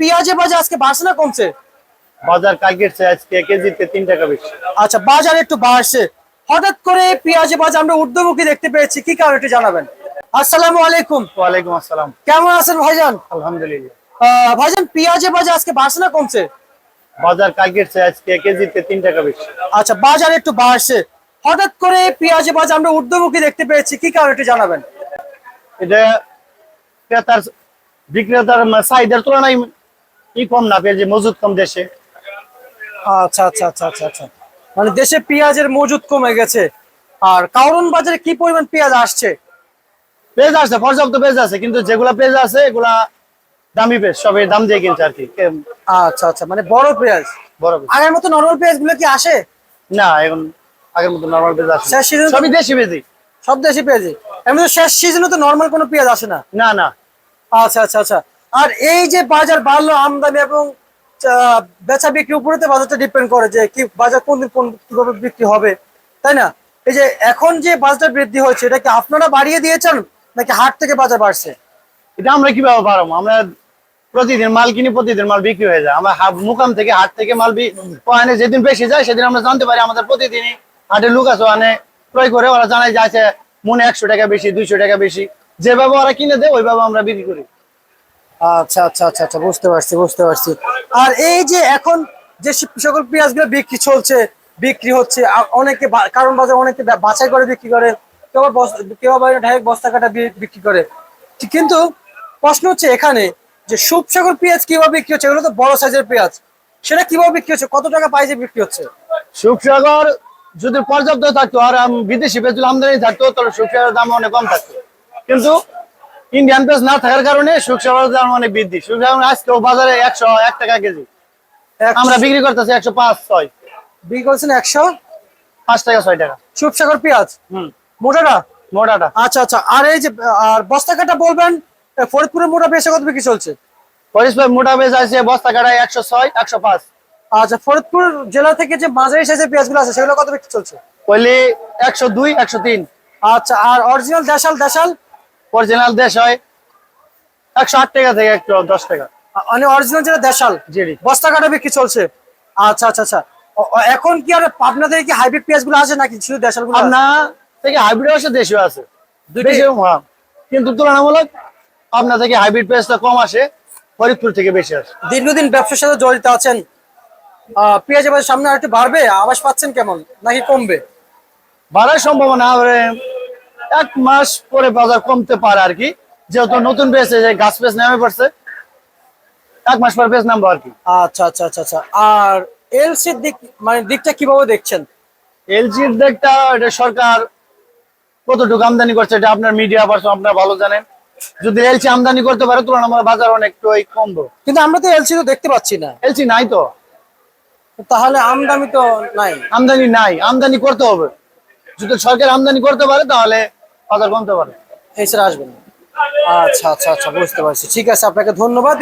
পেঁয়াজের বাজার আজকে বাড়ছে না কমছে? বাজার কালকের চেয়ে আজকে কেজিতে তিন টাকা বেশি। আচ্ছা বাজার একটু বাড়ছে। হঠাৎ করে পেঁয়াজের বাজার আমরা ঊর্ধ্বমুখী দেখতে পেয়েছি কি কারণ একটু জানাবেন? আসসালামু আলাইকুম। ওয়ালাইকুম আসসালাম। কেমন আছেন ভাইজান? আলহামদুলিল্লাহ। ভাইজান পেঁয়াজের বাজার আজকে বাড়ছে না কমছে? বাজার কালকের চেয়ে আজকে কেজিতে তিন টাকা বেশি। আচ্ছা বাজার একটু বাড়ছে। হঠাৎ করে পেঁয়াজের বাজার আমরা ঊর্ধ্বমুখী দেখতে পেয়েছি কি কারণ একটু জানাবেন? এটা ক্রেতার বিক্রেতার মা- চাহিদার তুলনায় ই কম না পেয়ে যে মজুদ কম দেশে। আচ্ছা আচ্ছা আচ্ছা আচ্ছা আচ্ছা। মানে দেশে পেঁয়াজের মজুদ কমে গেছে। আর কারণ বাজারে কি পরিমাণ পেঁয়াজ আসছে? পেজ আছে পর্যাপ্ত পেজ আছে কিন্তু যেগুলা পেজ আছে এগুলা দামি পেজ সবাই দাম দিয়ে কিনছে আর কি। আচ্ছা আচ্ছা মানে বড় পেঁয়াজ? বড় আগের মতো নর্মাল পেঁয়াজগুলো কি আসে? না এখন আগের মতো নর্মাল পেঁয়াজ আছে শেষ season- সবই দেশি পেজি সব দেশি পেঁয়াজই। মধ্যে শেষ সিজনে তো নর্মাল কোনো পেঁয়াজ আসে না। না না। আচ্ছা আচ্ছা আচ্ছা। আর এই যে বাজার বাড়লো আমদানি এবং বেচা বিক্রি উপরে তো বাজারটা ডিপেন্ড করে যে কি বাজার কোন দিন কোন কীভাবে বিক্রি হবে, তাই না? এই যে এখন যে বাজার বৃদ্ধি হয়েছে, এটা কি আপনারা বাড়িয়ে দিয়েছেন নাকি হাট থেকে বাজার বাড়ছে? এটা আমরা কীভাবে পারব আমরা প্রতিদিন মাল কিনি, প্রতিদিন মাল বিক্রি হয়ে যায়। আমরা মুকাম থেকে হাট থেকে মাল পয়েন্টে যেদিন বেশি যায়, সেদিন আমরা জানতে পারি আমাদের প্রতিদিনই হাটে লোক আছে ওখানে ক্রয় করে, ওরা জানায় যে আছে মনে একশো টাকা বেশি, দুইশো টাকা বেশি। যেভাবে ওরা কিনে দেয়, ওইভাবে আমরা বিক্রি করি। আচ্ছা আচ্ছা আচ্ছা আচ্ছা বুঝতে পারছি বুঝতে পারছি। আর এই যে এখন যে সকল পেঁয়াজগুলো বিক্রি চলছে, বিক্রি হচ্ছে অনেকে কারণ বাজার অনেকে বাছাই করে বিক্রি করে, কেউ কেউ আবার ডাইরেক্ট বস্তা কাটা বিক্রি করে। কিন্তু প্রশ্ন হচ্ছে এখানে যে সুপসাগর পেঁয়াজ কীভাবে বিক্রি হচ্ছে? এগুলো তো বড় সাইজের পেঁয়াজ। সেটা কীভাবে বিক্রি হচ্ছে? কত টাকা পাইজে বিক্রি হচ্ছে? সুখসাগর যদি পর্যাপ্ত থাকতো, আর বিদেশি পেঁয়াজ আমদানি থাকতো, তাহলে সুখসাগরের দাম অনেক কম থাকতো। কিন্তু ইন্ডিয়ান পেঁয়াজ না থাকার কারণে সুখসাগরের দাম অনেক বৃদ্ধি। সুখসাগর আজকেও বাজারে একশো এক টাকা কেজি। আমরা বিক্রি করতেছি একশো পাঁচ ছয়। বিক্রি করছেন একশো? পাঁচ টাকা ছয় টাকা। সুপসাগর পেঁয়াজ? হুম। মোটাটা? মোটাটা। আচ্ছা আচ্ছা। আর এই যে আর বস্তা কাটা বলবেন ফরিদপুরের মোটা পেঁয়াজ কত বিক্রি চলছে? ভাই মোটা পেঁয়াজ আছে বস্তা কাটায় একশো ছয় একশো পাঁচ। আচ্ছা ফরিদপুর জেলা থেকে যে মাঝারি সাইজের পেঁয়াজগুলো আছে সেগুলো কত বিক্রি চলছে? কইলে একশো দুই একশো তিন। আচ্ছা আর অরিজিনাল দেশাল দেশাল? অরিজিনাল দেশ হয় একশো আট টাকা থেকে একশো দশ টাকা। মানে অরিজিনাল যেটা দেশাল জি। বস্তা কাটা বিক্রি চলছে। আচ্ছা আচ্ছা আচ্ছা। এখন কি আর আপনাদের কি হাইব্রিড পেঁয়াজগুলো আছে নাকি শুধু দেশালগুলো আপনার থেকে হাইব্রিড আছে দেশীয় আছে দুইটাই- হ্যাঁ। কিন্তু তুলনামূলক আপনার থেকে হাইব্রিড পেঁয়াজটা কম আসে ফরিদপুর থেকে বেশি আসে। দীর্ঘদিন ব্যবসার সাথে জড়িত আছেন। আহ, পেঁয়াজের বাজার সামনে আর একটু বাড়বে? আবাস পাচ্ছেন কেমন? নাকি কমবে? বাড়ার সম্ভাবনা এক মাস পরে বাজার কমতে পারে আর কি। যেহেতু নতুন পেয়েছে যে গাছ পেঁয়াজ নামে পড়ছে এক মাস পরে পেঁয়াজ নামবো আর কি। আচ্ছা আচ্ছা আচ্ছা আচ্ছা। আর এলসির দিক মানে দিকটা কীভাবে দেখছেন? এলজির দিকটা এটা সরকার কতটুকু আমদানি করছে এটা আপনার মিডিয়া পার্সন আপনারা ভালো জানেন। যদি এলসি আমদানি করতে পারে তুলনামূলক বাজার অনেকটাই কমবো। কিন্তু আমরা তো এলসি তো দেখতে পাচ্ছি না। এলসি নাই তো। তাহলে আমদানি তো নাই। আমদানি নাই আমদানি করতে হবে। যদি সরকার আমদানি করতে পারে তাহলে বাজার কমতে পারে এছাড়া আসবেন। আচ্ছা আচ্ছা আচ্ছা বুঝতে পারছি। ঠিক আছে আপনাকে ধন্যবাদ।